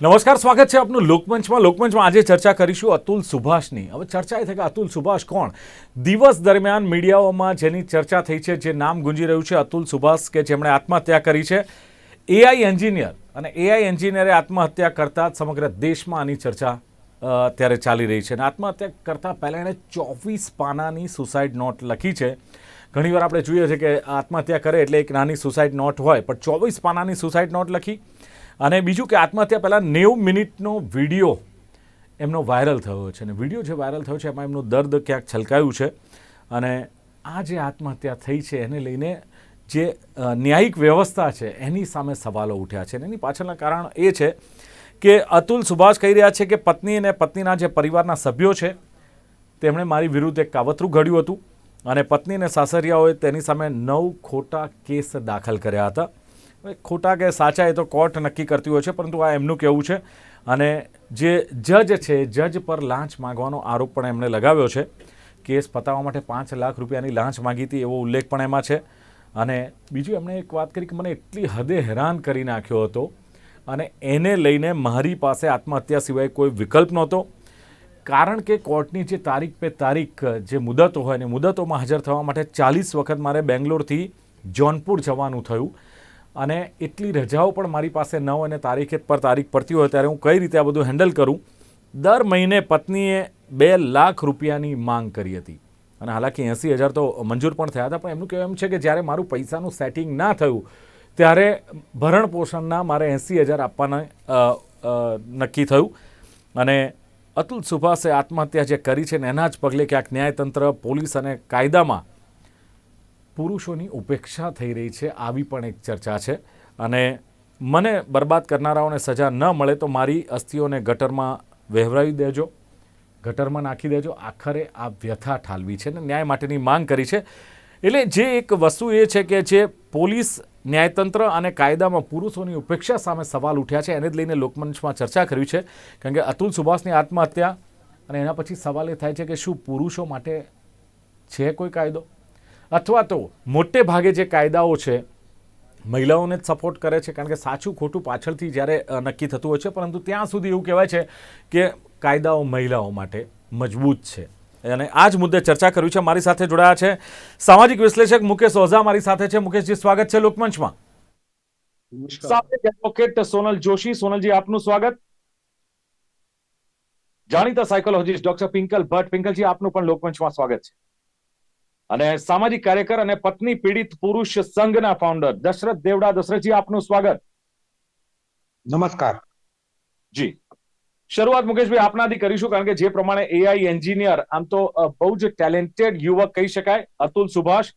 નમસ્કાર, સ્વાગત છે આપનું લોકમંચમાં. લોકમંચમાં આજે ચર્ચા કરીશું અતુલ સુભાષની. હવે ચર્ચા એ થઈ કે અતુલ સુભાષ કોણ? દિવસ દરમિયાન મીડિયાઓમાં જેની ચર્ચા થઈ છે, જે નામ ગુંજી રહ્યું છે, અતુલ સુભાષ કે જેમણે આત્મહત્યા કરી છે. એઆઈ એન્જિનિયર અને એઆઈ એન્જિનિયરે આત્મહત્યા કરતા સમગ્ર દેશમાં આની ચર્ચા અત્યારે ચાલી રહી છે. અને આત્મહત્યા કરતાં પહેલાં એણે ચોવીસ પાનાની સુસાઇડ નોટ લખી છે. ઘણીવાર આપણે જોઈએ છે કે આત્મહત્યા કરે એટલે એક નાની સુસાઇડ નોટ હોય, પણ ચોવીસ પાનાની સુસાઇડ નોટ લખી. અને બીજું કે આત્મહત્યા પહેલાં નેવું મિનિટનો વીડિયો એમનો વાયરલ થયો છે. અને વીડિયો જે વાયરલ થયો છે, એમાં એમનું દર્દ ક્યાંક છલકાયું છે. અને આ જે આત્મહત્યા થઈ છે, એને લઈને જે ન્યાયિક વ્યવસ્થા છે, એની સામે સવાલો ઉઠ્યા છે. અને એની પાછળના કારણ એ છે કે અતુલ સુભાષ કહી રહ્યા છે કે પત્ની અને પત્નીના જે પરિવારના સભ્યો છે, તેમણે મારી વિરુદ્ધ એક કાવતરું ઘડ્યું હતું. અને પત્ની અને સાસરિયાઓએ તેની સામે નવ ખોટા કેસ દાખલ કર્યા હતા. ખોટા કે સાચા એ તો કોર્ટ નક્કી કરતી હોય છે, પરંતુ આ એમનું કહેવું છે. અને જે જજ છે, જજ પર લાંચ માંગવાનો આરોપ પણ એમણે લગાવ્યો છે. કેસ પતાવવા માટે પાંચ લાખ રૂપિયાની લાંચ માગી હતી એવો ઉલ્લેખ પણ એમાં છે. અને બીજું એમણે એક વાત કરી કે મને એટલી હદે હેરાન કરી નાખ્યો હતો અને એને લઈને મારી પાસે આત્મહત્યા સિવાય કોઈ વિકલ્પ નહોતો. કારણ કે કોર્ટની જે તારીખ પે તારીખ, જે મુદતો હોય ને મુદતોમાં હાજર થવા માટે ચાલીસ વખત મારે બેંગ્લોરથી જોનપુર જવાનું થયું. અને એટલી રજાઓ પણ મારી પાસે ન હોય અને તારીખે પર તારીખ પડતી હોય ત્યારે હું કઈ રીતે આ બધું હેન્ડલ કરું, દર મહિને પત્નીએ બે લાખ રૂપિયાની માંગ કરી હતી. અને હાલાકી એંસી હજાર તો મંજૂર પણ થયા હતા, પણ એમનું કહેવું એમ છે કે જ્યારે મારું પૈસાનું સેટિંગ ના થયું, ત્યારે ભરણ પોષણના મારે એંસી હજાર આપવાના નક્કી થયું. અને અતુલ સુભાષે આત્મહત્યા જે કરી છે ને એના જ પગલે ક્યાંક ન્યાયતંત્ર, પોલીસ અને કાયદામાં પુરુષોની ઉપેક્ષા થઈ રહી છે, આવી પણ એક ચર્ચા છે. અને મને બરબાદ કરનારાઓને સજા ન મળે તો મારી અસ્થિઓને ગટરમાં વહેવરાવી દેજો, ગટરમાં નાખી દેજો. આખરે આ વ્યથા ઠાલવી છે ને ન્યાય માટેની માંગ કરી છે. એટલે જે એક વસ્તુ એ છે કે જે પોલીસ, ન્યાયતંત્ર અને કાયદામાં પુરુષોની ઉપેક્ષા સામે સવાલ ઉઠ્યા છે, એને જ લઈને લોકમંચમાં ચર્ચા કરવી છે. કારણ કે અતુલ સુભાષની આત્મહત્યા અને એના પછી સવાલ એ થાય છે કે શું પુરુષો માટે છે કોઈ કાયદો? અથવા તો મોટે ભાગે જે કાયદાઓ છે મહિલાઓને જ સપોર્ટ કરે છે કારણ કે સાચું ખોટું પાછળથી જ્યારે નક્કી થતું હોય છે પરંતુ ત્યાં સુધી એવું કહેવાય છે કે કાયદાઓ મહિલાઓ માટે મજબૂત છે. અને આ જ મુદ્દે ચર્ચા કરવી છે. મારી સાથે જોડાયા છે સામાજિક વિશ્લેષક મુકેશ ઓઝા મારી સાથે છે. મુકેશજી સ્વાગત છે લોકમંચમાં. એડવોકેટ સોનલ જોશી. સોનલજી આપનું સ્વાગત. જાણીતા સાયકોલોજીસ્ટ ડોક્ટર પિંકલ ભટ્ટ. પિંકલજી આપનું પણ લોકમંચમાં સ્વાગત છે. અને સામાજિક કાર્યકર અને પત્ની પીડિત પુરુષ સંઘના ફાઉન્ડર દશરથ દેવડા દશરથજી આપનું સ્વાગત. નમસ્કાર. જી. શરૂઆત મુકેશભાઈ આપનાથી કરીશું કારણ કે જે પ્રમાણે એઆઈ એન્જિનિયર આમ તો બહુ જ ટેલેન્ટેડ યુવક કહી શકાય અતુલ સુભાષ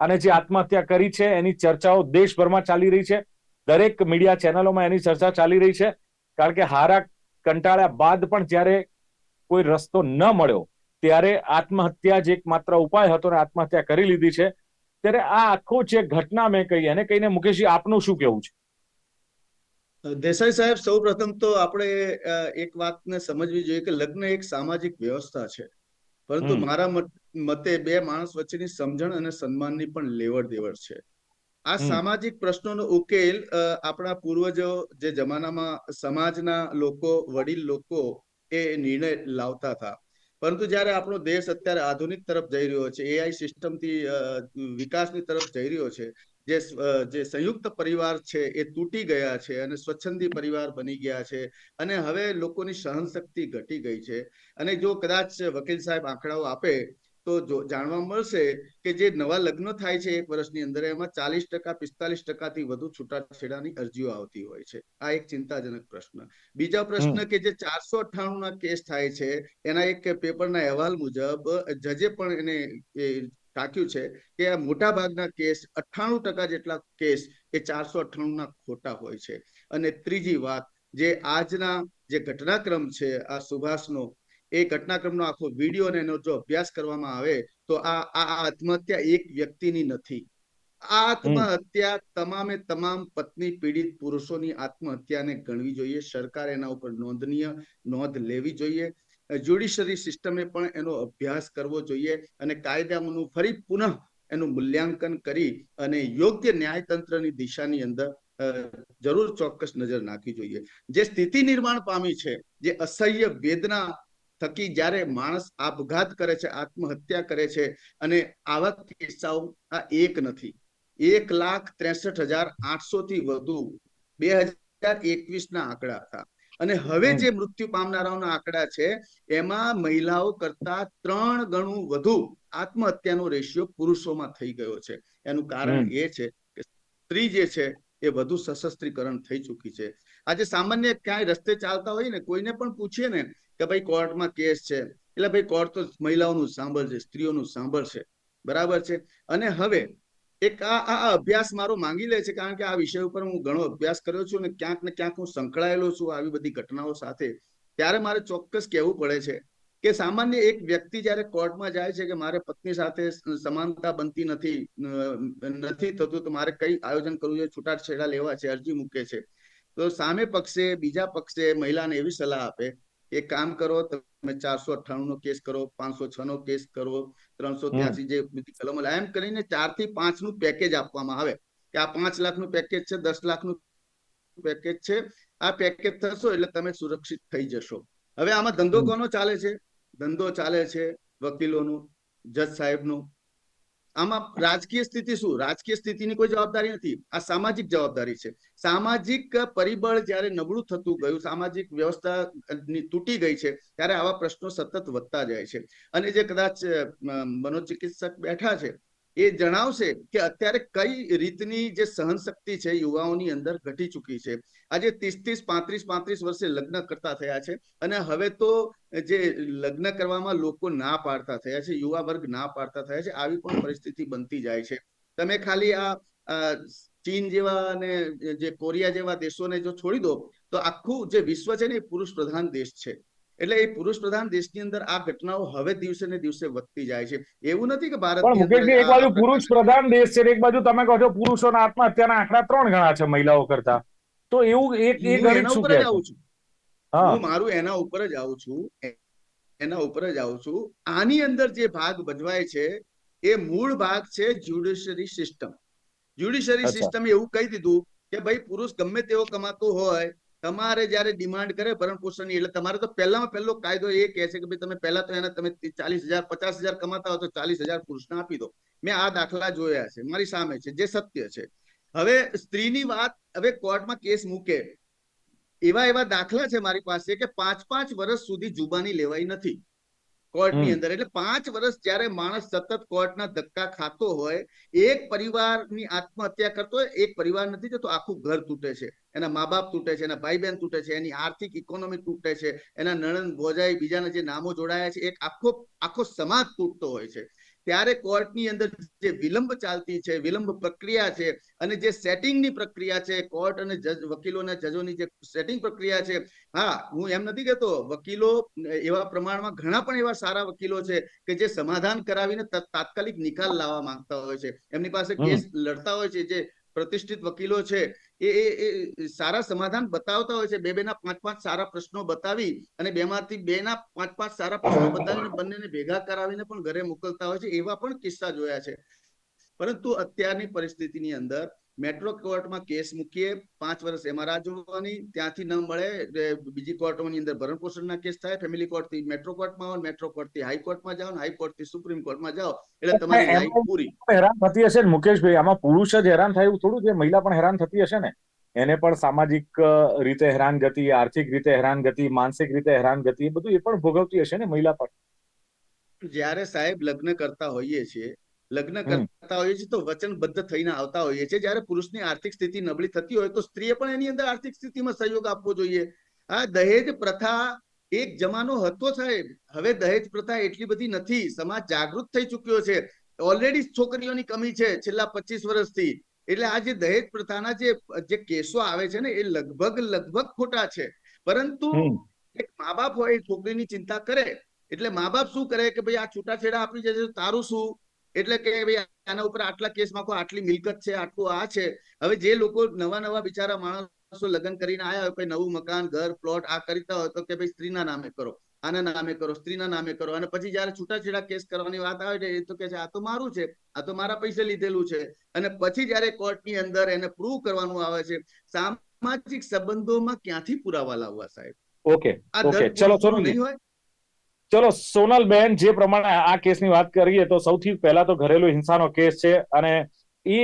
અને જે આત્મહત્યા કરી છે એની ચર્ચાઓ દેશભરમાં ચાલી રહી છે. દરેક મીડિયા ચેનલોમાં એની ચર્ચા ચાલી રહી છે કારણ કે હારા કંટાળ્યા બાદ પણ જ્યારે કોઈ રસ્તો ન મળ્યો ત્યારે આત્મહત્યા જ એકમાત્ર ઉપાય હતો ને આત્મહત્યા કરી લીધી છે. ત્યારે આ આખો જે ઘટના મેં કહી એને કહીને મુકેશજી આપનું શું કેવું છે? દેસાઈ સાહેબ સૌ પ્રથમ તો આપણે એક વાતને સમજવી જોઈએ કે લગ્ન એક સામાજિક વ્યવસ્થા છે. પરંતુ મારા મતે બે માણસ વચ્ચેની સમજણ અને સન્માનની પણ લેવડ દેવડ છે. આ. સામાજિક પ્રશ્નોનો ઉકેલ આપણા પૂર્વજો જે જમાનામાં સમાજના લોકો વડીલ લોકો એ નિર્ણય લાવતા હતા. પરંતુ જ્યારે આપણો દેશ અત્યારે આધુનિક તરફ જઈ રહ્યો છે એઆઈ સિસ્ટમથી વિકાસની તરફ જઈ રહ્યો છે, જે જે સંયુક્ત પરિવાર છે એ તૂટી ગયા છે અને સ્વચ્છંદી પરિવાર બની ગયા છે અને હવે લોકોની સહનશક્તિ ઘટી ગઈ છે. અને જો કદાચ વકીલ સાહેબ આંકડાઓ આપે તો જાણવા મળશે કે જે નવા લગ્ન થાય છે એક વર્ષની અંદર એમાં ચાલીસ ટકા પિસ્તાલીસ ટકાથી વધુ છૂટાછેડાની અરજીઓ આવતી હોય છે. આ એક ચિંતાજનક પ્રશ્ન. બીજા પ્રશ્ન કે જે ચારસો અઠ્ઠાણું ના કેસ થાય છે એના એક પેપરના અહેવાલ મુજબ જજે પણ એને ટાંક્યું છે કે આ મોટા ભાગના કેસ અઠ્ઠાણું ટકા જેટલા કેસ એ ચારસો અઠ્ઠાણું ના ખોટા હોય છે. અને ત્રીજી વાત જે આજના જે ઘટનાક્રમ છે આ સુભાષનો એ ઘટનાક્રમનો આખો વીડિયો અને એનો જો અભ્યાસ કરવામાં આવે, તો આ આ આત્મહત્યા એક વ્યક્તિની નથી. આ આત્મહત્યા તમામે તમામ પત્ની પીડિત પુરુષોની આત્મહત્યાને ગણવી જોઈએ. સરકાર એના ઉપર નોંધનીય નોંધ લેવી જોઈએ. જ્યુડિશરી સિસ્ટમે પણ એનો અભ્યાસ કરવો જોઈએ અને કાયદાનું ફરી પુનઃ એનું મૂલ્યાંકન કરી અને યોગ્ય ન્યાયતંત્રની દિશાની અંદર જરૂર ચોક્કસ નજર નાખવી જોઈએ. જે સ્થિતિ નિર્માણ પામી છે, જે અસહ્ય વેદના થકી જ્યારે માણસ આપઘાત કરે છે આત્મહત્યા કરે છે અને આવા કિસ્સાઓ આ એક નથી. એક લાખ ત્રેસઠ હજાર આઠસો થી વધુ બે હજાર એકવીસ ના આંકડા હતા. અને હવે જે મૃત્યુ પામનારાઓના આંકડા છે એમાં મહિલાઓ કરતા ત્રણ ગણું વધુ આત્મહત્યાનો રેશિયો પુરુષોમાં થઈ ગયો છે. એનું કારણ એ છે કે સ્ત્રી જે છે એ વધુ સશસ્ત્રીકરણ થઈ ચૂકી છે. આજે સામાન્ય ક્યાંય રસ્તે ચાલતા હોય ને કોઈને પણ પૂછીએ ને કે ભાઈ કોર્ટમાં કેસ છે. એટલે ભાઈ કોર્ટ તો મહિલાઓનું સાંભળશે સ્ત્રીઓનું સાંભળશે બરાબર છે? અને હવે એક આ આ અભ્યાસ મારો માંગી લે છે કારણ કે આ વિષય ઉપર હું ઘણો અભ્યાસ કર્યો છું અને ક્યાંક ને ક્યાંક હું સંકળાયેલો છું આવી બધી ઘટનાઓ સાથે. ત્યારે મારે ચોક્કસ કહેવું પડે છે કે સામાન્ય એક વ્યક્તિ જ્યારે કોર્ટમાં જાય છે કે મારે પત્ની સાથે સમાનતા બનતી નથી નથી થતું, તો મારે કઈ આયોજન કરવું છે છૂટાછેડા લેવા છે, અરજી મૂકે છે. તો સામે પક્ષે, બીજા પક્ષે મહિલાને એવી સલાહ આપે કે કામ કરો તમે ચારસો અઠ્ઠાણું નો કેસ કરો પાંચસો છ નો કેસ કરો ત્રણસો ત્યાસી જે કલમો એમ કરીને ચારથી પાંચનું પેકેજ આપવામાં આવે. કે આ પાંચ લાખનું પેકેજ છે દસ લાખનું પેકેજ છે આ પેકેજ થશો એટલે તમે સુરક્ષિત થઈ જશો. હવે આમાં ધંધો કોનો ચાલે છે? ધંધો ચાલે છે વકીલોનું જજ સાહેબનું આમાં રાજકીય સ્થિતિ શું? રાજકીય સ્થિતિની કોઈ જવાબદારી નથી. આ સામાજિક જવાબદારી છે. સામાજિક પરિબળ જ્યારે નબળું થતું ગયું, સામાજિક વ્યવસ્થા તૂટી ગઈ છે, ત્યારે આવા પ્રશ્નો સતત વધતા જાય છે. અને જે કદાચ મનોચિકિત્સક બેઠા છે એ જણાવશે કે અત્યારે કઈ રીતની જે સહનશક્તિ છે યુવાઓની અંદર ઘટી ચૂકી છે. આજે ત્રીસ ત્રીસ પાંત્રીસ પાંત્રીસ વર્ષે લગ્ન કરતા થયા છે અને હવે તો જે લગ્ન કરવામાં લોકો ના પાડતા થયા છે, યુવા વર્ગ ના પાડતા થયા છે, આવી પણ પરિસ્થિતિ બનતી જાય છે. તમે ખાલી આ ચીન જેવા અને જે કોરિયા જેવા દેશોને જો છોડી દો, તો આખું જે વિશ્વ છે ને એ પુરુષ પ્રધાન દેશ છે. એટલે એ પુરુષ પ્રધાન દેશની અંદર આ ઘટનાઓ હવે દિવસે ને દિવસે વધતી જાય છે. એવું નથી કે ભારત પણ મુકેશભાઈ એક બાજુ પુરુષ પ્રધાન દેશ છે એક બાજુ તમે કહો છો પુરુષોના આત્મહત્યાના આંકડા ત્રણ ગણા છે મહિલાઓ કરતા. તો એવું એક એ ગણિત શું છું. હા. મારું એના ઉપર જ આવું છું. એના ઉપર જ આવું છું. આની અંદર જે ભાગ ભજવાય છે એ મૂળ ભાગ છે જ્યુડિશરી સિસ્ટમ. જ્યુડિશરી સિસ્ટમે એવું કહી દીધું કે ભાઈ પુરુષ ગમે તેવો કમાતો હોય તમારે જ્યારે ડિમાન્ડ કરે ભરણ પોષણની, એટલે તમારે તો પહેલામાં પહેલો કાયદો એ કહે છે કે ભાઈ તમે પહેલા તો એને તમે ચાલીસ હજાર, પચાસ હજાર કમાતા હો તો ચાલીસ હજાર પુરુષને આપી દો. મેં આ દાખલા જોયા છે, મારી સામે છે, જે સત્ય છે. હવે સ્ત્રીની વાત, હવે કોર્ટમાં કેસ મૂકે. એવા એવા દાખલા છે મારી પાસે કે પાંચ પાંચ વર્ષ સુધી જુબાની લેવાઈ નથી. કોર્ટની અંદર. એટલે પાંચ વર્ષ જયારે માણસ સતત કોર્ટના ધક્કા ખાતો હોય એક પરિવારની આત્મહત્યા કરતો હોય એક પરિવાર નથી જતો આખું ઘર તૂટે છે. એના મા બાપ તૂટે છે એના ભાઈ બહેન તૂટે છે એની આર્થિક ઇકોનોમી તૂટે છે એના નણંદ ભોજાઈ બીજાના જે નામો જોડાયા છે એક આખો આખો સમાજ તૂટતો હોય છે. ત્યારે કોર્ટની અંદર જે વિલંબ ચાલતી છે વિલંબ પ્રક્રિયા છે અને જે સેટિંગની પ્રક્રિયા છે કોર્ટ અને જજ વકીલો અને જજોની જે સેટિંગ પ્રક્રિયા છે હા હું એમ નથી કહેતો વકીલો એવા પ્રમાણમાં ઘણા પણ એવા સારા વકીલો છે કે જે સમાધાન કરાવીને તાત્કાલિક નિકાલ લાવવા માંગતા હોય છે. એમની પાસે કેસ લડતા હોય છે જે પ્રતિષ્ઠિત વકીલો છે એ એ સારા સમાધાન બતાવતા હોય છે. બે બે ના પાંચ પાંચ સારા પ્રશ્નો બતાવી અને બેમાંથી બે ના પાંચ પાંચ સારા પ્રશ્નો બતાવીને બંનેને ભેગા કરાવીને પણ ઘરે મોકલતા હોય છે. એવા પણ કિસ્સા જોયા છે. પરંતુ અત્યારની પરિસ્થિતિની અંદર મેટ્રો કોર્ટમાં કેસ મૂકીએ પાંચ વર્ષ એમાં રાહ જોવાની ત્યાંથી ન મળે બીજી કોર્ટોની અંદર ભરણ પોષણના કેસ થાય ફેમિલી કોર્ટથી મેટ્રો કોર્ટમાં આવો મેટ્રો કોર્ટથી હાઈકોર્ટમાં જાઓ હાઈકોર્ટથી સુપ્રીમ કોર્ટમાં જાઓ એટલે તમારી લાઈફ પૂરી. હેરાન થતી હશે ને મુકેશભાઈ? આમાં પુરુષ જ હેરાન થાય એવું થોડું છે? મહિલા પણ હેરાન થતી હશે ને? એને પણ સામાજિક રીતે હેરાન ગતિ આર્થિક રીતે હેરાન ગતિ માનસિક રીતે હેરાન ગતિ એ બધું એ પણ ભોગવતી હશે ને મહિલા પણ? જ્યારે સાહેબ લગ્ન કરતા હોઈએ છીએ લગ્ન કરતા હોઈએ છીએ તો વચનબદ્ધ થઈને આવતા હોઈએ છીએ. જ્યારે પુરુષની આર્થિક સ્થિતિ નબળી થતી હોય તો સ્ત્રીએ પણ એની અંદર આર્થિક સ્થિતિમાં સહયોગ આપવો જોઈએ. આ દહેજ પ્રથા એક જમાનો હતો સાહેબ. હવે દહેજ પ્રથા એટલી બધી નથી. સમાજ જાગૃત થઈ ચુક્યો છે. ઓલરેડી છોકરીઓની કમી છે છેલ્લા પચીસ વર્ષથી. એટલે આ જે દહેજ પ્રથાના જે જે કેસો આવે છે ને એ લગભગ લગભગ ખોટા છે. પરંતુ એક મા બાપ હોય છોકરીની ચિંતા કરે. એટલે મા બાપ શું કરે કે ભાઈ આ છૂટાછેડા આપી જશે તારું શું? એટલે કે ભાઈ આના ઉપર આટલા કેસમાં કોઈ આટલી મિલકત છે આટલું આ છે. હવે જે લોકો નવા નવા બિચારા માણસો લગ્ન કરીને આયા હોય કોઈ નવું મકાન ઘર પ્લોટ આ કરતા હોય તો કે ભાઈ સ્ત્રીના નામે કરો આના નામે કરો સ્ત્રીના નામે કરો. અને પછી જયારે છૂટાછેડા કેસ કરવાની વાત આવે છે એ તો કે છે આ તો મારું છે આ તો મારા પૈસે લીધેલું છે. અને પછી જયારે કોર્ટની અંદર એને પ્રૂવ કરવાનું આવે છે સામાજિક સંબંધોમાં ક્યાંથી પુરાવા લાવવા સાહેબ? ઓકે આ ઓકે ચલો નહીં હોય ચલો, સોનલબેન, જે પ્રમાણે આ કેસની વાત કરીએ તો સૌથી પહેલા તો ઘરેલુ હિંસાનો કેસ છે અને એ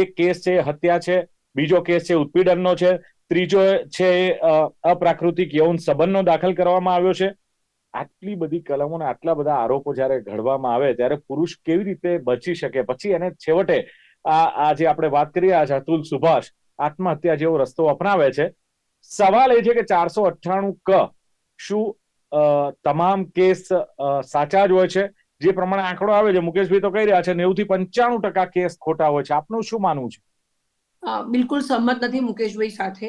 એક કેસ છે, હત્યા છે. બીજો કેસ છે, ઉત્પીડનનો છે. ત્રીજો છે અપ્રાકૃતિક યૌન સંબંધનો દાખલ કરવામાં આવ્યો છે. આટલી બધી કલમો અને આટલા બધા આરોપો જ્યારે ઘડવામાં આવે ત્યારે પુરુષ કેવી રીતે બચી શકે? પછી એને છેવટે આ આ જે આપણે વાત કરી રહ્યા છે, અતુલ સુભાષ, આત્મહત્યા જેવો રસ્તો અપનાવે છે. સવાલ એ છે કે ચારસો અઠ્ઠાણું ક શું તમામ કેસ સાચા જ હોય છે. જે પ્રમાણે આંકડો આવે છે, મુકેશભાઈ તો કહી રહ્યા છે નેવું થી પંચાણું ટકા કેસ ખોટા હોય છે. આપનું શું માનવું છે? બિલકુલ સંમત નથી મુકેશભાઈ સાથે.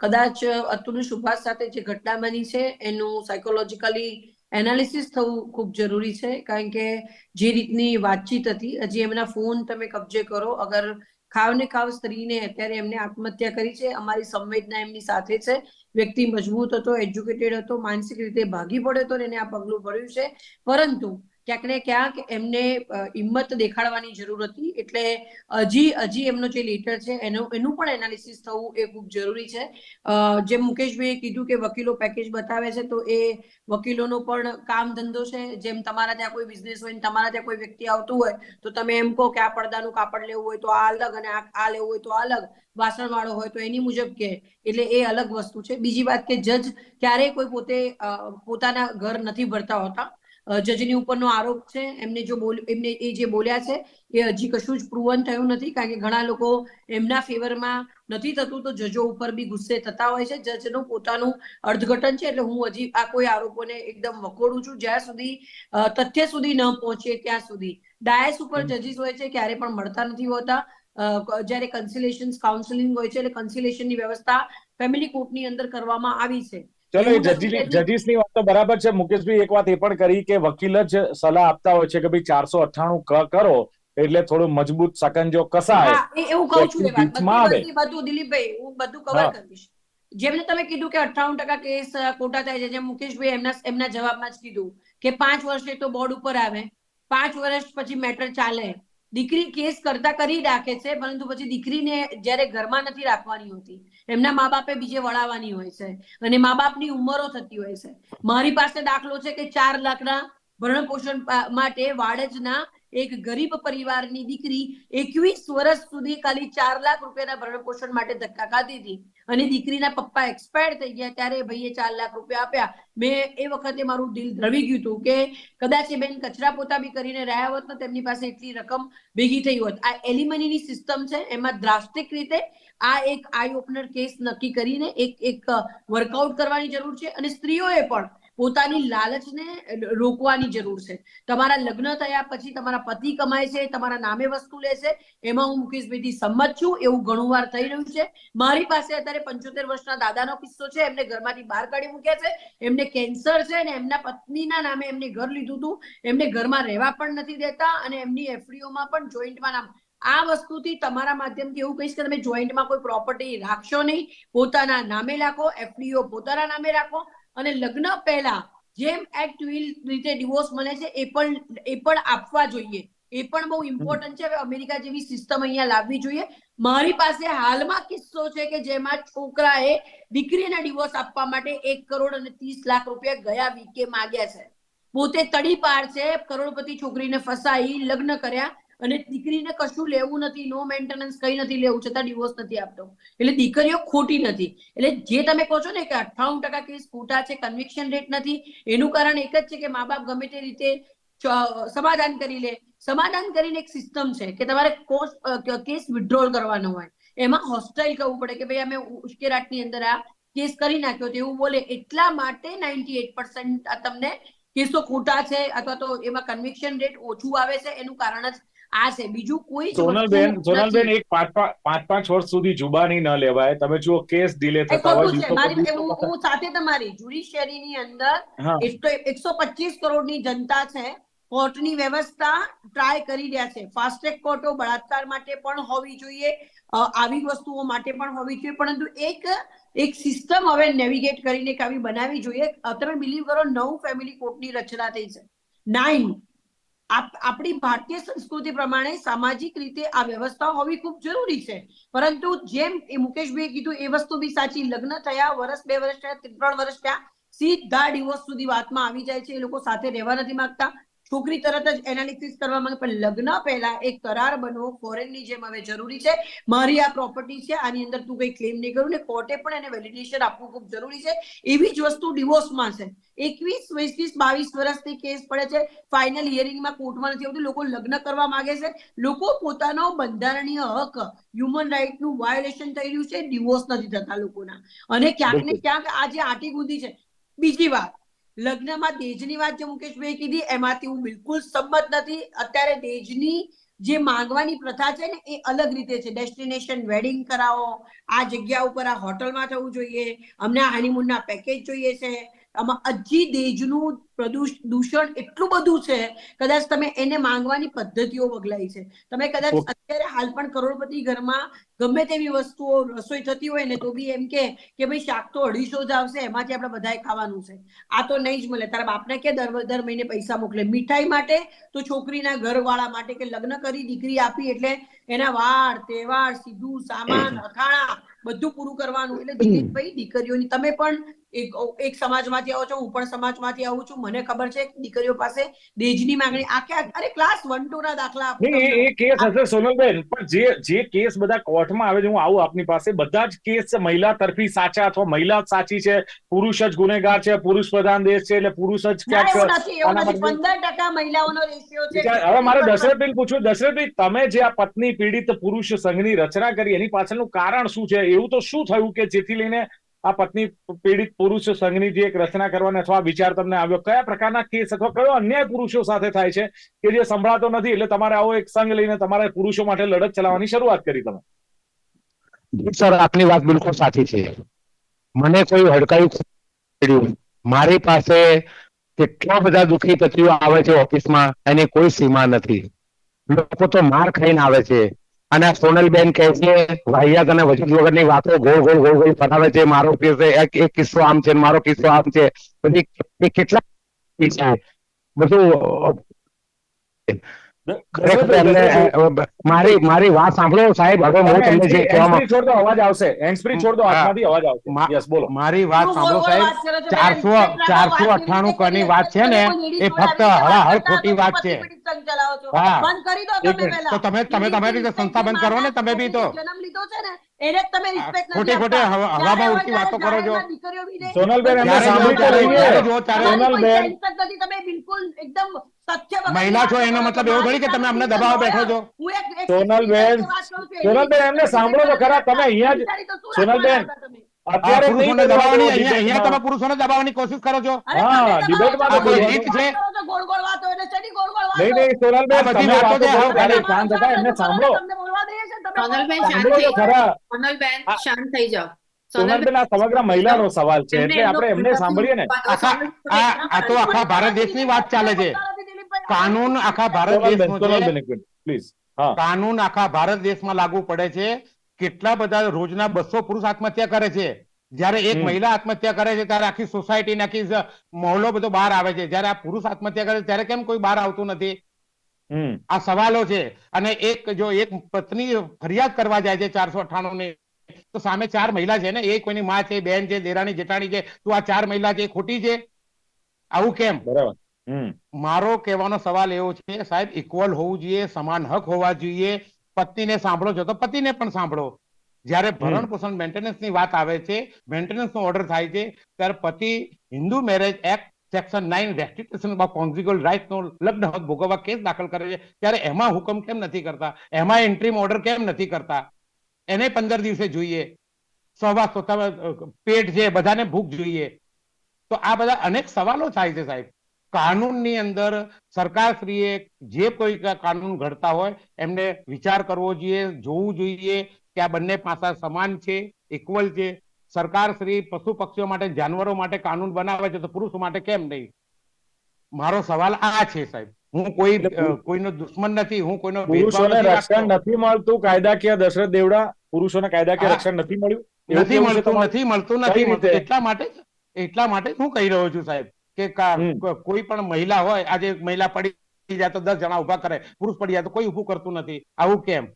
કદાચ અતુલ સુભાષ સાથે જે ઘટના બની છે, એનું સાયકોલોજીકલી એનાલિસિસ થવું ખૂબ જરૂરી છે. કારણ કે જે રીતની વાતચીત હતી, હજી એમના ફોન તમે કબજે કરો, અગર ખાવ ને ખાવ સ્ત્રીને અત્યારે એમને આત્મહત્યા કરી છે. અમારી સંવેદના એમની સાથે છે. વ્યક્તિ મજબૂત હતો, એજ્યુકેટેડ હતો, માનસિક રીતે ભાગી પડ્યો હતો ને એને આ પગલું ભર્યું છે. પરંતુ ક્યાંક ને ક્યાંક એમને હિંમત દેખાડવાની જરૂર હતી. એટલે હજી હજી એમનો જે લેટર છે, એનું એનું પણ એનાલિસિસ થવું એ ખૂબ જરૂરી છે. જેમ મુકેશભાઈએ કીધું કે વકીલો પેકેજ બતાવે છે, તો એ વકીલોનો પણ કામ ધંધો છે. જેમ તમારા ત્યાં કોઈ બિઝનેસ હોય ને તમારા ત્યાં કોઈ વ્યક્તિ આવતું હોય, તો તમે એમ કહો કે આ પડદાનું કાપડ લેવું હોય તો આ અલગ અને આ લેવું હોય તો આ અલગ વાસણ વાળો હોય તો એની મુજબ કે. એટલે એ અલગ વસ્તુ છે. બીજી વાત કે જજ ક્યારેય કોઈ પોતે પોતાના ઘર નથી ભરતા હોતા. જજની ઉપરનો આરોપ છે એમને જો બોલ એમને એ જે બોલ્યા છે એ હજી કશું જ પ્રુવન થયું નથી કારણ કે ઘણા લોકો એમના ફેવરમાં નથી થતું તો જજો ઉપર બી ગુસ્સે થતા હોય છે. જજનું પોતાનું અર્થઘટન છે એટલે હું હજી આ કોઈ આરોપોને એકદમ વખોડું છું. જ્યાં સુધી તથ્ય સુધી ન પહોંચે ત્યાં સુધી. ડાયસ ઉપર જજીસ હોય છે ક્યારે પણ મળતા નથી હોતા. જ્યારે કન્સિલેશન કાઉન્સિલિંગ હોય છે એટલે કન્સિલેશનની વ્યવસ્થા ફેમિલી કોર્ટની અંદર કરવામાં આવી છે. ચલો એ એવું નથી જજી કે- જજીસની વાત તો બરાબર છે. મુકેશભાઈ એક વાત એ પણ કરી કે વકીલ જ સલાહ આપતા હોય છે કે ભાઈ ચારસો અઠ્ઠાણું ક કરો એટલે થોડું મજબૂત સકંજો કસાય. એવું કહું છું. બધી બધું દિલીપભાઈ હું બધું કવર કરીશ જેમને તમે કીધું કે અઠાવન ટકા કેસ ખોટા થાય છે જેમ મુકેશભાઈ એમના એમના જવાબમાં જ કીધું કે પાંચ વર્ષે તો બોર્ડ ઉપર આવે. પાંચ વર્ષ પછી મેટર ચાલે. દીકરી કેસ કરતા કરી રાખે છે, પરંતુ પછી દીકરીને જ્યારે ઘરમાં નથી રાખવાની હોતી, એમના મા બાપે બીજે વળાવવાની હોય છે અને મા બાપની ઉંમરો થતી હોય છે. મારી પાસે દાખલો છે કે ચાર લાખના ભરણ પોષણ માટે વાડજના એક ગરીબ પરિવારની દીકરી એકવીસ વર્ષ સુધી ખાલી ચાર લાખ રૂપિયાના ભરણ પોષણ માટે ધક્કા ખાધી હતી. અને દીકરીના પપ્પા એક્સપાયર થઈ ગયા ત્યારે ભાઈએ ચાર લાખ રૂપિયા આપ્યા. મેં એ વખતે મારું દિલ દ્રવી ગયું હતું કે કદાચ એ બેન કચરા પોતા બી કરીને રહ્યા હોત તો તેમની પાસે એટલી રકમ ભેગી થઈ હોત. આ એલિમનીની સિસ્ટમ છે, એમાં દ્રાસ્ટિક રીતે આ એક આઈ ઓપનર કેસ નક્કી કરીને એક એક વર્કઆઉટ કરવાની જરૂર છે અને સ્ત્રીઓએ પણ પોતાની લાલચને રોકવાની જરૂર છે. તમારા લગ્ન થયા પછી તમારા પતિ કમાય છે, તમારા નામે વસ્તુ લે છે, એમાં હું મુકેશ બેટી સંમત છું, એવું ઘણું વાર થઈ રહ્યું છે. મારી પાસે અત્યારે પંચોતેર વર્ષના દાદાનો કિસ્સો છે, એમને ઘરમાંથી બહાર કાઢી મૂક્યા છે, એમને કેન્સર છે અને એમના પત્નીના નામે એમને ઘર લીધું હતું. એમને ઘરમાં રહેવા પણ નથી દેતા અને એમની એફડીઓમાં પણ જોઈન્ટમાં નામ. આ વસ્તુથી તમારા માધ્યમથી એવું કહીશ કે તમે જોઈન્ટમાં કોઈ પ્રોપર્ટી રાખશો નહીં, પોતાના નામે રાખો, એફડીઓ પોતાના નામે રાખો અને લગ્ન પહેલા જેમ એક્ટ વિલ રીતે ડિવોર્સ મળે છે, એ પણ એ પણ આપવા જોઈએ. એ પણ બહુ ઇમ્પોર્ટન્ટ છે. હવે અમેરિકા જેવી સિસ્ટમ અહીંયા લાવવી જોઈએ. મારી પાસે હાલમાં કિસ્સો છે કે જેમાં છોકરાએ દીકરીને ડિવોર્સ આપવા માટે એક કરોડ અને ત્રીસ લાખ રૂપિયા ગયા વીકે માગ્યા છે. પોતે તડી પાર છે કરોડપતિ છોકરીને ફસાઈ, લગ્ન કર્યા. અને દીકરીને કશું લેવું નથી નો મેન્ટેનન્સ કઈ નથી લેવું, છતાં ડિવોર્સ નથી આપતો. એટલે દીકરીઓ ખોટી નથી. એટલે જે તમે કહો છો ને કે અઠ્ઠાણું ટકા કેસ ખોટા છે કન્વિક્શન રેટ નથી, એનું કારણ એક જ છે કે મા બાપ ગમે તે રીતે સમાધાન કરી લે. સમાધાન કરીને એક સિસ્ટમ છે કે તમારે કેસ વિથડ્રોલ કરવાનો હોય. એમાં હોસ્ટાઇલ કરવું પડે કે ભાઈ અમે ઉશ્કેરાટની અંદર આ કેસ કરી નાખ્યો તો એવું બોલે, એટલા માટે નાઇન્ટી એટ તમને કેસો ખોટા છે અથવા તો એમાં કન્વિક્શન રેટ ઓછું આવે છે, એનું કારણ જ આ છે. બીજું કોઈ સોનલબેન સોનલબેન એક પાંચ પાંચ પાંચ વર્ષ સુધી જુબાની ન લેવાય. તમે જુઓ કેસ ડીલે થતા હોય હું સાથે તમારી જ્યુડિશિયરીની અંદર એકસો પચીસ પચીસ કરોડની જનતા છે. કોર્ટની વ્યવસ્થા ટ્રાય કરી રહ્યા છે. ફાસ્ટ ટ્રેક કોર્ટો બળાત્કાર માટે પણ હોવી જોઈએ. આવી વસ્તુઓ માટે પણ હોવી જોઈએ. પરંતુ એક એક સિસ્ટમ હવે નેવિગેટ કરીને આવી બનાવી જોઈએ. તમે બિલીવ કરો નવ ફેમિલી કોર્ટની રચના થઈ છે. નાઇન આપણી ભારતીય સંસ્કૃતિ પ્રમાણે સામાજિક રીતે આ વ્યવસ્થા હોવી ખૂબ જરૂરી છે. પરંતુ જેમ એ મુકેશભાઈ કીધું, એ વસ્તુ બી સાચી. લગ્ન થયા વર્ષ બે વર્ષ થયા, ત્રણ વર્ષ થયા, સીધા ડિવોર્સ સુધી વાતમાં આવી જાય છે. એ લોકો સાથે રહેવા નથી માંગતા. છોકરી તરત જ એનાલિસિસ કરવા માંગે પણ લગ્ન પહેલા એક કરાર બનવો ફોરેનની જેમ હવે જરૂરી છે. મારી આ પ્રોપર્ટી છે આની અંદર તું કઈ ક્લેમ નહીં કરું ને કોર્ટે પણ એને વેલિડેશન આપવું ખૂબ જરૂરી છે. એવી જ વસ્તુ ડિવોર્સમાં છે. એકવીસ વીસ બાવીસ વર્ષથી કેસ પડે છે. ફાઇનલ હિયરિંગમાં કોર્ટમાં નથી આવતું. લોકો લગ્ન કરવા માંગે છે. લોકો પોતાનો બંધારણીય હક હ્યુમન રાઇટનું વાયોલેશન થઈ રહ્યું છે. ડિવોર્સ નથી થતા લોકોના. અને ક્યાંક ને ક્યાંક આ જે આટી ગુંદી છે. બીજી વાત. લગ્નમાં દેજની વાત જે મુકેશભાઈ કીધી, એમાંથી હું બિલકુલ સંમત નથી. અત્યારે દેજની જે માંગવાની પ્રથા છે ને, એ અલગ રીતે છે. ડેસ્ટિનેશન વેડિંગ કરાવો, આ જગ્યા ઉપર આ હોટલમાં થવું જોઈએ, અમને હનીમૂનના પેકેજ જોઈએ છે. આમાં હજી દેજનું દૂષણ એટલું બધું છે કદાચ તમે એને માંગવાની પદ્ધતિઓ બગલાઈ છે. તમે કદાચ અત્યારે હાલ પણ કરોડપતિ ઘરમાં ગમે તેવી વસ્તુઓ રસોઈ થતી હોય ને તો બી એમ કે કે ભાઈ શાક તો અઢીસો જ આવશે એમાંથી આપણે બધાએ ખાવાનું છે. આ તો નહીં જ મળે. તારા બાપને કે દર દર મહિને પૈસા મોકલે. મીઠાઈ માટે તો છોકરીના ઘરવાળા માટે કે લગ્ન કરી દીકરી આપી એટલે એના વાળ તહેવાર સીધું સામાન અથાણા બધું પૂરું કરવાનું. એટલે દિલીપભાઈ દીકરીઓની તમે પણ એક એક સમાજમાંથી આવો છો હું પણ સમાજમાંથી આવું છું. મને ખબર છે દીકરીઓ પાસે દેજની માંગણી. આખ- અરે ક્લાસ વન ટુ ના દાખલા એ કેસ હશે સોનલબેન પણ જે જે કેસ બધા કોર્ટમાં આવે છે હું આવું આપની પાસે. બધા જ કેસ મહિલા તરફી સાચા અથવા મહિલા સાચી છે. પુરુષ જ ગુનેગાર છે પુરુષ પ્રધાન દેશ છે એટલે પુરુષ જ ક્યાંક પંદર ટકા મહિલાઓનો રેશિયો છે. હવે મારે દશરથભાઈ પૂછવું દશરથભાઈ તમે જે આ પત્ની પીડિત પુરુષ સંઘની રચના કરી એની પાછળનું કારણ શું છે? એવું તો શું થયું કે જેથી લઈને આ પત્ની પીડિત પુરુષ સંઘની જે એક રચના કરવાની અથવા વિચાર તમને આવ્યો, કયા પ્રકારના કેસ અથવા કયો અન્યાય પુરુષો સાથે થાય છે કે જે સંભળાતો નથી? એટલે તમારે આવો એક સંઘ લઈને તમારે પુરુષો માટે લડત ચલાવવાની શરૂઆત કરી તમે. સર, આપની વાત બિલકુલ સાચી છે. મને કોઈ હડકાયું મારી પાસે કેટલા બધા દુઃખી પતિઓ આવે છે ઓફિસમાં, એની કોઈ સીમા નથી. લોકો તો માર ખાઈને આવે છે. અને સોનલબેન કહે છે વાહિયાત અને વજૂદ વગરની વાતો ગોળ ગોળ ગોળ ગોળ ફરાવે છે. મારો કિસ્સો એક એક કિસ્સો આમ છે મારો કિસ્સો આમ છે. પછી એ કેટલા છે. બધું મારી મારી વાત સાંભળો સાહેબ હવે હું તમને જે કહેવા માંગુ- હેન્ડસ્ફ્રી છોડ દો અવાજ આવશે. હેન્ડસ્ફ્રી છોડ દો. હાથમાંથી અવાજ આવશે. યસ બોલો. મારી વાત સાંભળો સાહેબ. વાત કરો છો? ચારસો બેન, કેટલા ચારસો વાત છે. ને એ ફક્ત હળાહળ ખોટી વાત છે. પતિ ચલાવો છો. બંધ કરી દો તમે પહેલા. તો તમે તમે તમારી રીતે સંસ્થા બંધ કરો ને તમે બી તો જન્મ લીધો છે ને એને જ તમે respect નથી ખોટી ખોટી આપતા. હવા- હવામાં ઉડતી વાતો કરો છો. સોનલબેન એમને સાંભળી તો લઈએ. જો સોનલબેન. તમે બિલકુલ એકદમ મહિલા છો એનો મતલબ એવો થોડી કે તમે અમને દબાવ બેઠો છો સોનલ સોનલબેન. સોનલબેન, એમને સાંભળો તો ખરા. તમે અહીંયા જ- સોનલબેન, પુરુષોને દબાવવાની અહીંયા અહીંયા તમે પુરુષોને દબાવવાની કોશિશ કરો છો. હા, ડિબેટમાં તો કોઈ ગોળ રીત ગોળ છે? વાત કરો છો, ગોળ ગોળ વાતો એટલે શેની ગોળ ગોળ વાતો? નહીં નહીં સોનલબેન બધી વાતો વાતો જે બહુ ખાલી શાંત હતા એમને સાંભળો. તમને બોલવા દઈએ છે ને, તમે સોનલબેન બોલો. સાંભળો તો સોનલબેન શાંત થઈ જાઓ. સોનલબેન આ સમગ્ર મહિલાનો સવાલ છે એટલે આપણે એમને સાંભળીએ ને. આખા આ આ તો આખા ભારત દેશની વાત ચાલે છે. કાનૂન આખા ભારત દેશનો છે. પ્લીઝ કાનૂન આખા ભારત દેશમાં લાગુ પડે છે. કેટલા બધા રોજના બસો પુરુષ આત્મહત્યા કરે છે. જ્યારે એક મહિલા આત્મહત્યા કરે છે ત્યારે આખી સોસાયટી આખી ઝ- બધો બહાર આવે છે. જ્યારે આ પુરુષ આત્મહત્યા કરે છે ત્યારે કેમ કોઈ બહાર આવતું નથી? આ સવાલો છે. અને એક જો એક પત્ની ફરિયાદ કરવા જાય છે ચારસો અઠ્ઠાણું ની તો સામે ચાર મહિલા છે ને એ કોઈની માં છે બેન છે દેરાણી જેઠાણી છે તો આ ચાર મહિલા છે ખોટી છે? આવું કેમ? બરાબર. મારો કહેવાનો સવાલ એવો છે સાહેબ ઇક્વલ હોવું જોઈએ સમાન હક હોવા જોઈએ પત્નીને સાંભળો છો તો પતિને પણ સાંભળો. જ્યારે ભરણ પોષણ મેન્ટેનન્સની વાત આવે છે મેન્ટેનન્સ નો ઓર્ડર થાય છે ત્યારે પતિ Hindu marriage act section nine restriction of conjugal right નો લગ્ન હક ભોગવવા કેસ દાખલ કરે છે. ત્યારે એમાં હુકમ કેમ નથી કરતા? એમાં એન્ટ્રી ઓર્ડર કેમ નથી કરતા? એને પંદર દિવસે જોઈએ. સવા સોતા પેટ છે બધાને ભૂખ જોઈએ. તો આ બધા અનેક સવાલો થાય છે સાહેબ. કાનૂનની અંદર સરકારશ્રીએ જે કોઈ કાનૂન ઘડતા હોય એમને વિચાર કરવો જોઈએ જોવું જોઈએ કે આ બંને પાસા સમાન છે ઇક્વલ છે. સરકારશ્રી પશુ પક્ષીઓ માટે જાનવરો માટે કાનૂન બનાવે છે તો પુરુષો માટે કેમ નહીં? મારો સવાલ આ છે સાહેબ. હું કોઈ કોઈનો દુશ્મન નથી હું કોઈનો પુરુષોને રક્ષણ નથી મળતું કાયદાકીય દશરથ દેવડા પુરુષોને કાયદાકીય રક્ષણ નથી મળ્યું? નથી મળતું નથી મળતું નથી મળતું. એટલા માટે એટલા માટે હું કહી રહ્યો છું સાહેબ. કે કોઈ પણ મહિલા હોય આજે એક મહિલા પડી જાય તો દસ જણા ઊભા કરે પુરુષ પડી જાય તો કોઈ ઉભું કરતું નથી. આવું કેમ?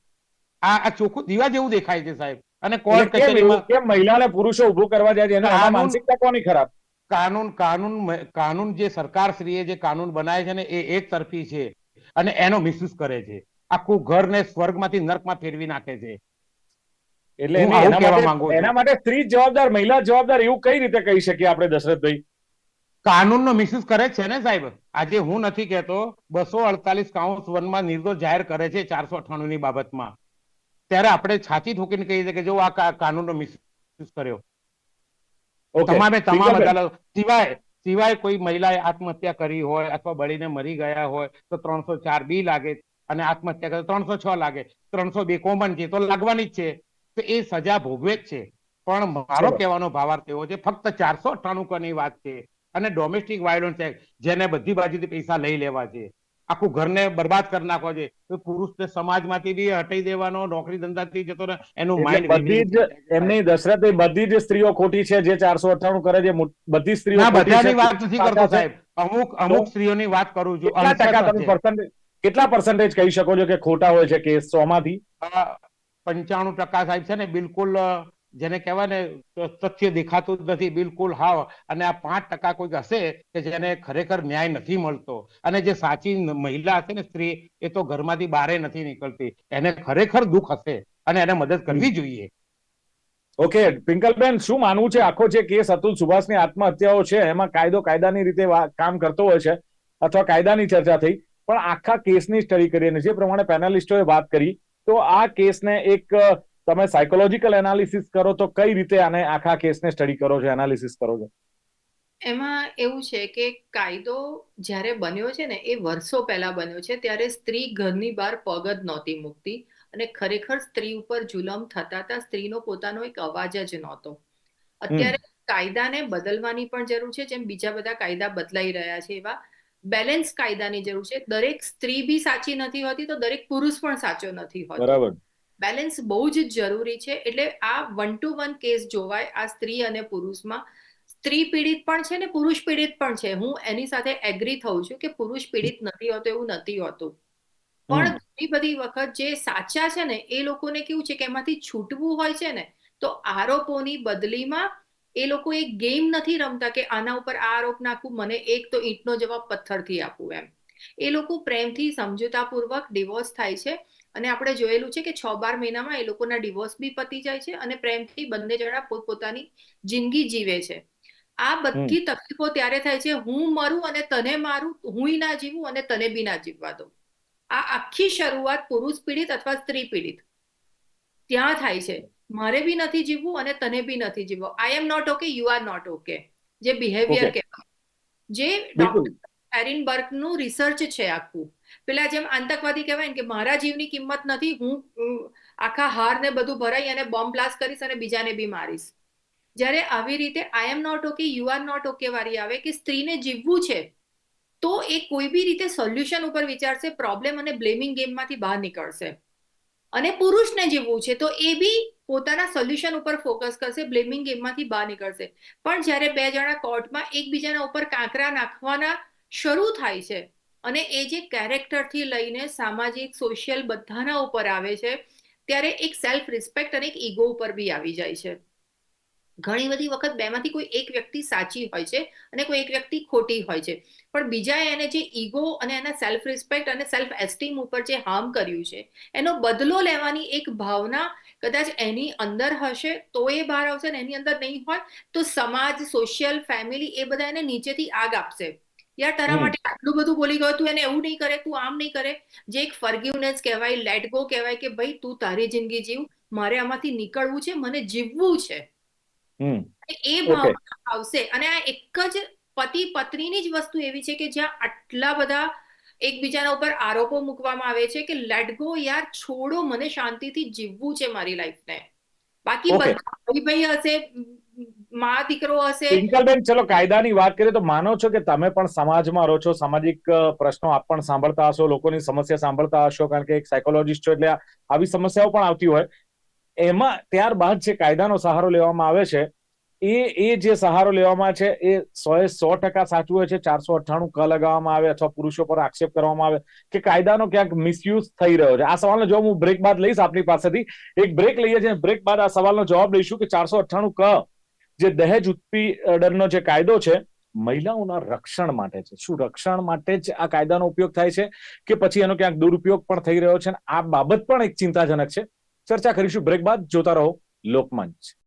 આ આ ચોખ્ખું દીવા જેવું દેખાય છે સાહેબ. અને કોર્ટ કચેરીમાં કેમ મહિલાને પુરુષો ઉભું કરવા જાય એનો કાનૂન- માનસિકતા કોની ખરાબ? કાનૂન કાનૂન કાનૂન જે સરકાર શ્રીએ જે કાનૂન બનાવે છે ને એ એક તરફી છે. અને એનો મિસયુઝ કરે છે. આખું ઘરને સ્વર્ગમાંથી નર્કમાં ફેરવી નાખે છે. એટલે એના માટે સ્ત્રી જવાબદાર મહિલા જવાબદાર એવું કઈ રીતે કહી શકીએ આપણે દશરથભાઈ? કાનૂનનો મિસયુઝ કરે છે ને સાહેબ? આજે હું નથી કહેતો બસો અડતાલીસ કાઉન્સ વનમાં નિર્દોષ જાહેર કરે છે ચારસો અઠાણું ની બાબતમાં. ત્યારે આપણે છાતી ઠોકીને કહીએ છીએ કે જો આ કાનૂનનો મિસયુઝ કર્યો. તમામે તમામ અદાલત સિવાય સિવાય કોઈ મહિલાએ આત્મહત્યા કરી હોય અથવા બળીને મરી ગયા હોય તો ત્રણસો ચાર બી લાગે અને આત્મહત્યા કરે ત્રણસો છ લાગે. ત્રણસો બે કોમન છે તો લાગવાની જ છે. તો એ સજા ભોગવે જ છે. પણ મારો. કહેવાનો ભાવાર્થ એવો છે ફક્ત ચારસો અઠ્ઠાણું કોની વાત છે. અને ડોમેસ્ટિક વાયોલન્સ એક્ટ જેને બધી બાજુથી પૈસા લઈ લેવા છે. આખું ઘરને બરબાદ કરી નાખવા છે. પુરુષને સમાજમાંથી બી હટાઈ દેવાનો નોકરી ધંધાથી જતો એનું માઇન્ડ બધી જ એમની દશરથ બધી જ સ્ત્રીઓ ખોટી છે જે ચારસો અઠાણું કરે છે બધી સ્ત્રીઓ બધાની વાત નથી કરતો સાહેબ. અમુક અમુક સ્ત્રીઓની વાત કરું છું. કેટલા પર્સન્ટેજ કહી શકો છો કે ખોટા હોય છે કેસ? સો માંથી પંચાણું ટકા સાહેબ છે ને બિલકુલ જેને કહેવાય ને તથ્ય દેખાતું જ નથી, બિલકુલ હાવ. અને આ પાંચ ટકા કોઈક હશે કે જેને ખરેખર ન્યાય નથી મળતો. અને જે સાચી મહિલા હશે ને સ્ત્રી, એ તો ઘરમાંથી બહારે નથી નીકળતી. એને ખરેખર દુઃખ હશે અને એને મદદ કરવી જોઈએ. ઓકે, પિંકલબેન, શું માનવું છે? આખો જે કેસ અતુલ સુભાષની આત્મહત્યાઓ છે, એમાં કાયદો કાયદાની રીતે કામ કરતો હોય છે, અથવા કાયદાની ચર્ચા થઈ, પણ આખા કેસની સ્ટડી કરી અને જે પ્રમાણે પેનલિસ્ટોએ વાત કરી, તો આ કેસને એક તમે સાયકોલોજીકલ એનાલિસિસ કરો તો કઈ રીતે આને આખા કેસને સ્ટડી કરો છો એનાલિસિસ કરો છો? એમાં એવું છે કે કાયદો જ્યારે બન્યો છે ને એ વર્ષો પહેલા બન્યો છે ત્યારે સ્ત્રી ઘરની બહાર પગ જ નહોતી મૂકતી અને ખરેખર સ્ત્રી ઉપર જુલમ થતા હતા સ્ત્રીનો પોતાનો એક અવાજ જ નહોતો. અત્યારે કાયદાને બદલવાની પણ જરૂર છે જેમ બીજા બધા કાયદા બદલાઈ રહ્યા છે એવા. બેલેન્સ કાયદાની જરૂર છે. દરેક સ્ત્રી બી સાચી નથી હોતી તો દરેક પુરુષ પણ સાચો નથી હોતો. બરાબર. બેલેન્સ બહુ જ જરૂરી છે. એટલે આ વન ટુ વન કેસ જોવાય આ સ્ત્રી અને પુરુષમાં. સ્ત્રી પીડિત પણ છે ને પુરુષ પીડિત પણ છે. હું એની સાથે એગ્રી થઉં છું કે પુરુષ પીડિત નથી હોતો એવું નથી હોતું. પણ ઘણી બધી વખત જે સાચા છે ને એ લોકોને કેવું છે કે એમાંથી છૂટવું હોય છે ને તો આરોપોની બદલીમાં એ લોકો એક ગેમ નથી રમતા કે આના ઉપર આ આરોપ નાખું મને એક તો ઈંટનો જવાબ પથ્થરથી આપવું એમ. એ લોકો પ્રેમથી સમજૂતાપૂર્વક ડિવોર્સ થાય છે. અને આપણે જોયેલું છે કે છ બાર મહિનામાં એ લોકોના ડિવોર્સ બી પતી જાય છે અને પ્રેમથી બંને જણા પોતપોતાની જિંદગી જીવે છે. આ બધી તકલીફો ત્યારે થાય છે હું મરું અને તને મારું હું ના જીવું અને તને બી ના જીવવા દઉં. આ આખી શરૂઆત પુરુષ પીડિત અથવા સ્ત્રી પીડિત. ત્યાં થાય છે. મારે બી નથી જીવવું અને તને બી નથી જીવવું. I am not okay you are not okay જે બિહેવિયર. કહેવાય. જે બર્કનું રિસર્ચ છે આખું. પેલા જેમ આતંકવાદી કહેવાય ને કે મારા જીવની કિંમત નથી, હું આખા હાર ને બધું ભરાઈ અને બોમ્બ બ્લાસ્ટ કરીશ અને બીજાને બી મારીશ. જ્યારે આવી રીતે I am not okay you are not okay વાળી આવે કે સ્ત્રીને જીવવું છે, તો એ કોઈ બી રીતે સોલ્યુશન ઉપર વિચારશે પ્રોબ્લેમ અને બ્લેમિંગ ગેમમાંથી બહાર નીકળશે. અને પુરુષને જીવવું છે, તો એ બી પોતાના સોલ્યુશન ઉપર ફોકસ કરશે બ્લેમિંગ ગેમમાંથી બહાર નીકળશે. પણ જ્યારે બે જણા કોર્ટમાં એકબીજાના ઉપર કાંકરા નાખવાના શરૂ થાય છે અને એ જે કેરેક્ટરથી લઈને સામાજિક સોશિયલ બધાના ઉપર આવે છે, ત્યારે એક સેલ્ફ રિસ્પેક્ટ અને એક ઈગો ઉપર બી આવી જાય છે. ઘણી બધી વખત બેમાંથી કોઈ એક વ્યક્તિ સાચી હોય છે અને કોઈ એક વ્યક્તિ ખોટી હોય છે. પણ બીજાએ એને જે ઈગો અને એના સેલ્ફ રિસ્પેક્ટ અને સેલ્ફ એસ્ટીમ ઉપર જે હાર્મ કર્યું છે, એનો બદલો લેવાની એક ભાવના કદાચ એની અંદર હશે, તો એ બહાર આવશે ને એની અંદર નહીં હોય, તો સમાજ સોશિયલ ફેમિલી એ બધા એને નીચેથી આગ આપશે. યાર તારા. માટે આટલું બધું બોલી ગયો તું એને એવું નહીં કરે તું આમ નહીં કરે. જે એક ફર્ગ્યુનેસ કહેવાય લેટ ગો કહેવાય કે ભાઈ તું તારી જિંદગી જીવ. મારે આમાંથી નીકળવું છે મને જીવવું છે. એ ભાવ આવશે. અને આ એક જ પતિ પત્નીની જ વસ્તુ એવી છે કે જ્યાં આટલા બધા એકબીજાના ઉપર આરોપો મૂકવામાં આવે છે કે લેટ ગો યાર છોડો મને શાંતિથી જીવવું છે મારી લાઈફને બાકી બધા ભાઈ ભાઈ હશે મ, દીકરો હશે? ટ્વિંકલબેન ચલો કાયદાની વાત કરીએ તો માનો છો કે તમે પણ સમાજમાં રહો છો સામાજિક પ્રશ્નો આપ પણ સાંભળતા હશો લોકોની સમસ્યા સાંભળતા હશો કારણ કે એક સાયકોલોજીસ્ટ છો એટલે આવી સમસ્યાઓ પણ આવતી હોય. એમાં ત્યારબાદ જે કાયદાનો સહારો લેવામાં આવે છે એ એ જે સહારો લેવામાં છે એ સો એ સો ટકા સાચું હોય છે ચારસો અઠ્ઠાણું ક લગાવવામાં આવે અથવા પુરુષો પર આક્ષેપ કરવામાં આવે કે કાયદાનો ક્યાંક મિસયુઝ થઈ રહ્યો છે. આ સવાલનો જવાબ હું બ્રેક બાદ લઈશ આપની પાસેથી. એક બ્રેક લઈએ છીએ બ્રેક બાદ આ સવાલનો જવાબ લઈશું કે ચારસો અઠ્ઠાણું ક જે દહેજ ઉત્પીડનનો જે કાયદો છે, મહિલાઓના રક્ષણ માટે છે. શું રક્ષણ માટે જ આ કાયદાનો ઉપયોગ થાય છે કે પછી એનો ક્યાંક દુરુપયોગ પણ થઈ રહ્યો છે? આ બાબત પણ એક ચિંતાજનક છે. ચર્ચા કરીશું. બ્રેક બાદ. જોતા રહો લોકમંચ.